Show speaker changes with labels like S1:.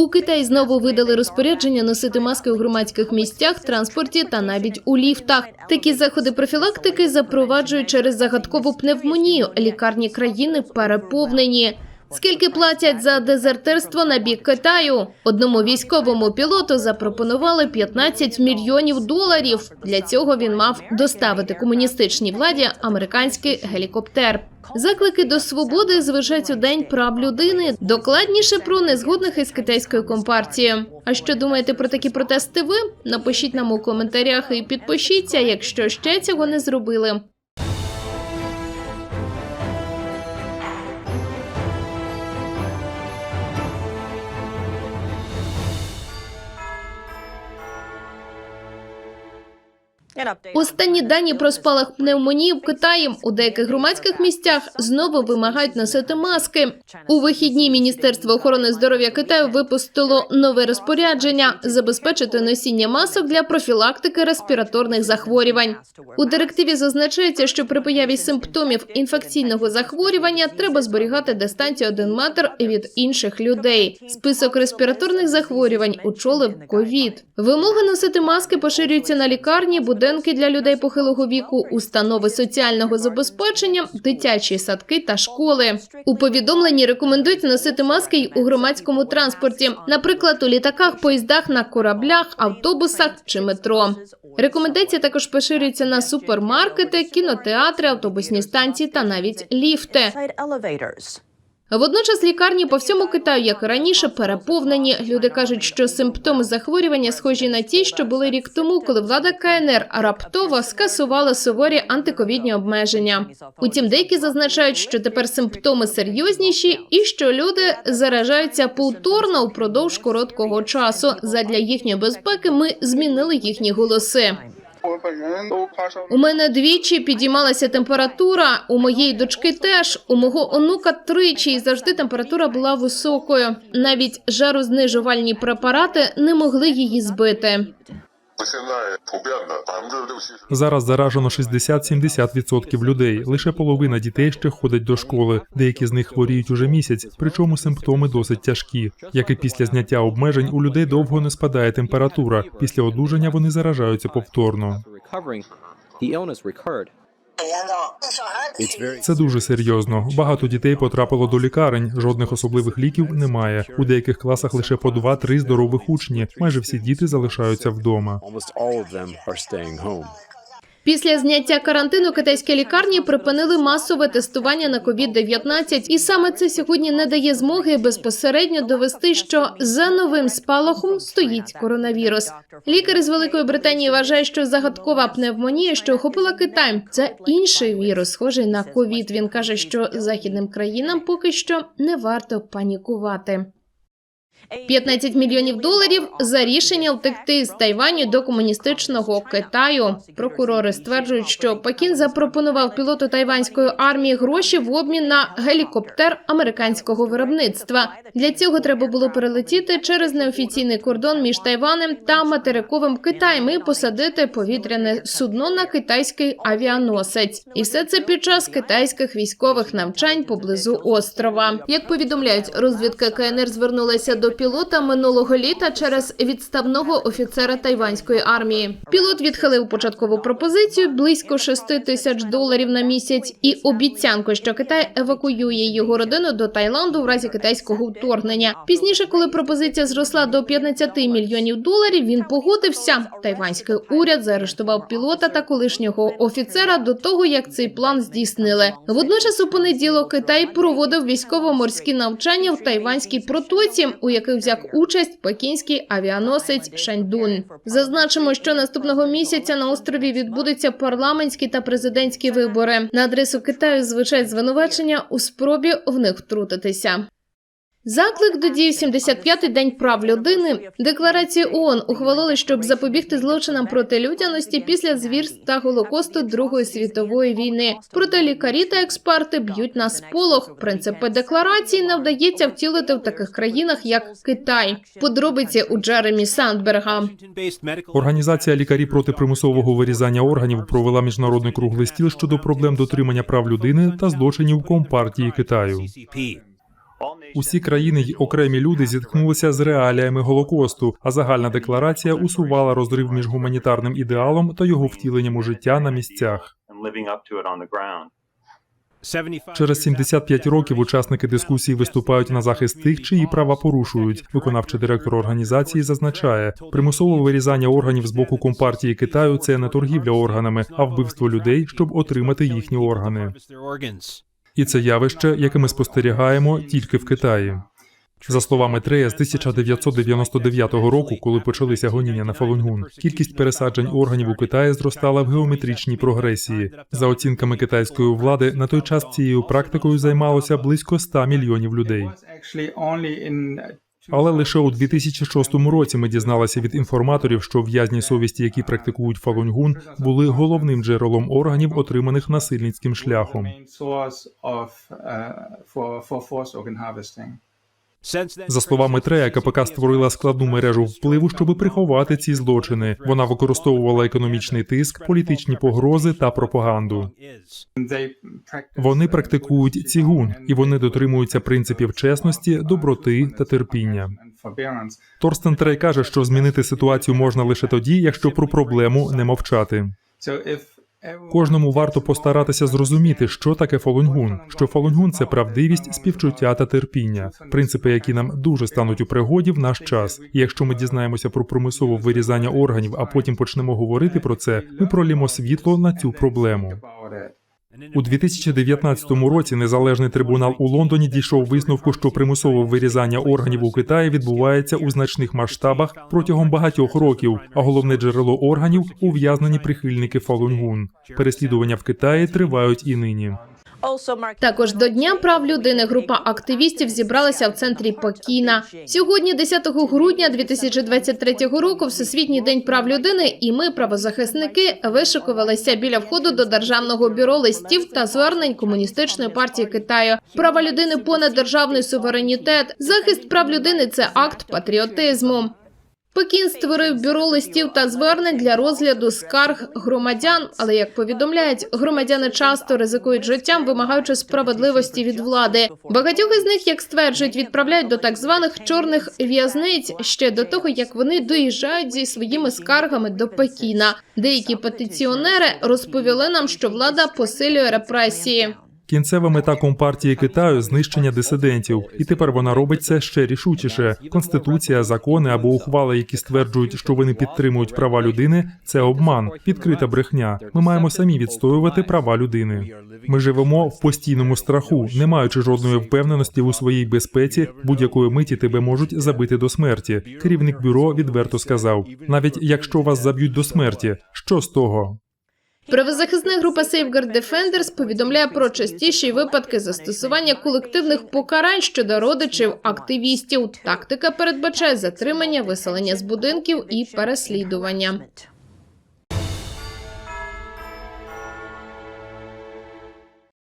S1: У Китаї знову видали розпорядження носити маски у громадських місцях, транспорті та навіть у ліфтах. Такі заходи профілактики запроваджують через загадкову пневмонію. Лікарні країни переповнені. Скільки платять за дезертирство на бік Китаю? Одному військовому пілоту запропонували 15 мільйонів доларів. Для цього він мав доставити комуністичній владі американський гелікоптер. Заклики до свободи звучать у день прав людини. Докладніше про незгодних із китайською компартією. А що думаєте про такі протести? Ви напишіть нам у коментарях і підпишіться, якщо ще цього не зробили. Останні дані про спалах пневмонії в Китаї у деяких громадських місцях знову вимагають носити маски. У вихідні Міністерство охорони здоров'я Китаю випустило нове розпорядження забезпечити носіння масок для профілактики респіраторних захворювань. У директиві зазначається, що при появі симптомів інфекційного захворювання треба зберігати дистанцію один метр від інших людей. Список респіраторних захворювань очолив ковід. Вимоги носити маски поширюються на лікарні, будинки для людей похилого віку, установи соціального забезпечення, дитячі садки та школи. У повідомленні рекомендують носити маски й у громадському транспорті, наприклад, у літаках, поїздах, на кораблях, автобусах чи метро. Рекомендації також поширюються на супермаркети, кінотеатри, автобусні станції та навіть ліфти. Водночас лікарні по всьому Китаю, як і раніше, переповнені. Люди кажуть, що симптоми захворювання схожі на ті, що були рік тому, коли влада КНР раптово скасувала суворі антиковідні обмеження. Утім, деякі зазначають, що тепер симптоми серйозніші і що люди заражаються повторно упродовж короткого часу. Задля їхньої безпеки ми змінили їхні голоси. У мене двічі підіймалася температура. У моєї дочки теж у мого онука тричі і завжди температура була високою. Навіть жарознижувальні препарати не могли її збити.
S2: Зараз заражено 60-70% людей. Лише половина дітей ще ходить до школи. Деякі з них хворіють уже місяць, причому симптоми досить тяжкі. Як і після зняття обмежень, у людей довго не спадає температура. Після одужання вони заражаються повторно. Це дуже серйозно. Багато дітей потрапило до лікарень. Жодних особливих ліків немає. У деяких класах лише по 2-3 здорових учні. Майже всі діти залишаються вдома.
S1: Після зняття карантину китайські лікарні припинили масове тестування на COVID-19. І саме це сьогодні не дає змоги безпосередньо довести, що за новим спалахом стоїть коронавірус. Лікар із Великої Британії вважає, що загадкова пневмонія, що охопила Китай, це інший вірус, схожий на ковід. Він каже, що західним країнам поки що не варто панікувати. 15 мільйонів доларів за рішення втекти з Тайваню до комуністичного Китаю. Прокурори стверджують, що Пекін запропонував пілоту тайванської армії гроші в обмін на гелікоптер американського виробництва. Для цього треба було перелетіти через неофіційний кордон між Тайванем та материковим Китаєм і посадити повітряне судно на китайський авіаносець. І все це під час китайських військових навчань поблизу острова. Як повідомляють, розвідка КНР звернулася до пілота минулого літа через відставного офіцера тайванської армії. Пілот відхилив початкову пропозицію близько 6 тисяч доларів на місяць і обіцянку, що Китай евакуює його родину до Таїланду в разі китайського вторгнення. Пізніше, коли пропозиція зросла до 15 мільйонів доларів, він погодився. Тайванський уряд заарештував пілота та колишнього офіцера до того, як цей план здійснили. Водночас у понеділок Китай проводив військово-морські навчання в тайванській протоці, у яких взяв участь пекінський авіаносець Шаньдун. Зазначимо, що наступного місяця на острові відбудуться парламентські та президентські вибори. На адресу Китаю звучать звинувачення у спробі в них втрутитися. Заклик до дії в 75-й день прав людини. Декларацію ООН ухвалили, щоб запобігти злочинам проти людяності після звірств та голокосту Другої світової війни. Проте лікарі та експерти б'ють на сполох. Принципи декларації не вдається втілити в таких країнах, як Китай. Подробиці у Джеремі Сандберга.
S2: Організація лікарі проти примусового вирізання органів провела міжнародний круглий стіл щодо проблем дотримання прав людини та злочинів компартії Китаю. Усі країни й окремі люди зіткнулися з реаліями Голокосту, а загальна декларація усувала розрив між гуманітарним ідеалом та його втіленням у життя на місцях. Через 75 років учасники дискусії виступають на захист тих, чиї права порушують. Виконавчий директор організації зазначає, примусове вирізання органів з боку компартії Китаю це не торгівля органами, а вбивство людей, щоб отримати їхні органи. І це явище, яке ми спостерігаємо тільки в Китаї. За словами Трея, з 1999 року, коли почалися гоніння на Фалунгун, кількість пересаджень органів у Китаї зростала в геометричній прогресії. За оцінками китайської влади, на той час цією практикою займалося близько 100 мільйонів людей. Але лише у 2006 році ми дізналися від інформаторів, що в'язні совісті, які практикують фалунгун, були головним джерелом органів, отриманих насильницьким шляхом. За словами Трея, КПК створила складну мережу впливу, щоб приховати ці злочини. Вона використовувала економічний тиск, політичні погрози та пропаганду. Вони практикують цігун, і вони дотримуються принципів чесності, доброти та терпіння. Торстен Трей каже, що змінити ситуацію можна лише тоді, якщо про проблему не мовчати. Кожному варто постаратися зрозуміти, що таке фолунгун. Що фалунгун це правдивість, співчуття та терпіння, принципи, які нам дуже стануть у пригоді в наш час. І якщо ми дізнаємося про промислове вирізання органів, а потім почнемо говорити про це, ми пролімо світло на цю проблему. У 2019 році незалежний трибунал у Лондоні дійшов висновку, що примусове вирізання органів у Китаї відбувається у значних масштабах протягом багатьох років, а головне джерело органів ув'язнені прихильники Фалунгун. Переслідування в Китаї тривають і нині.
S1: Також до Дня прав людини група активістів зібралася в центрі Пекіна. Сьогодні, 10 грудня 2023 року, Всесвітній день прав людини, і ми, правозахисники, вишикувалися біля входу до державного бюро листів та звернень комуністичної партії Китаю. Права людини понад державний суверенітет. Захист прав людини це акт патріотизму. Пекін створив бюро листів та звернень для розгляду скарг громадян. Але як повідомляють, громадяни часто ризикують життям, вимагаючи справедливості від влади. Багатьох із них, як стверджують, відправляють до так званих чорних в'язниць ще до того, як вони доїжджають зі своїми скаргами до Пекіна. Деякі петиціонери розповіли нам, що влада посилює репресії.
S2: Кінцева мета компартії Китаю знищення дисидентів, і тепер вона робить це ще рішучіше. Конституція, закони або ухвали, які стверджують, що вони підтримують права людини, це обман, відкрита брехня. Ми маємо самі відстоювати права людини. Ми живемо в постійному страху, не маючи жодної впевненості у своїй безпеці. Будь-якої миті тебе можуть забити до смерті. Керівник бюро відверто сказав: навіть якщо вас заб'ють до смерті, що з того?
S1: Правозахисна група Safeguard Defenders повідомляє про частіші випадки застосування колективних покарань щодо родичів активістів. Тактика передбачає затримання, виселення з будинків і переслідування.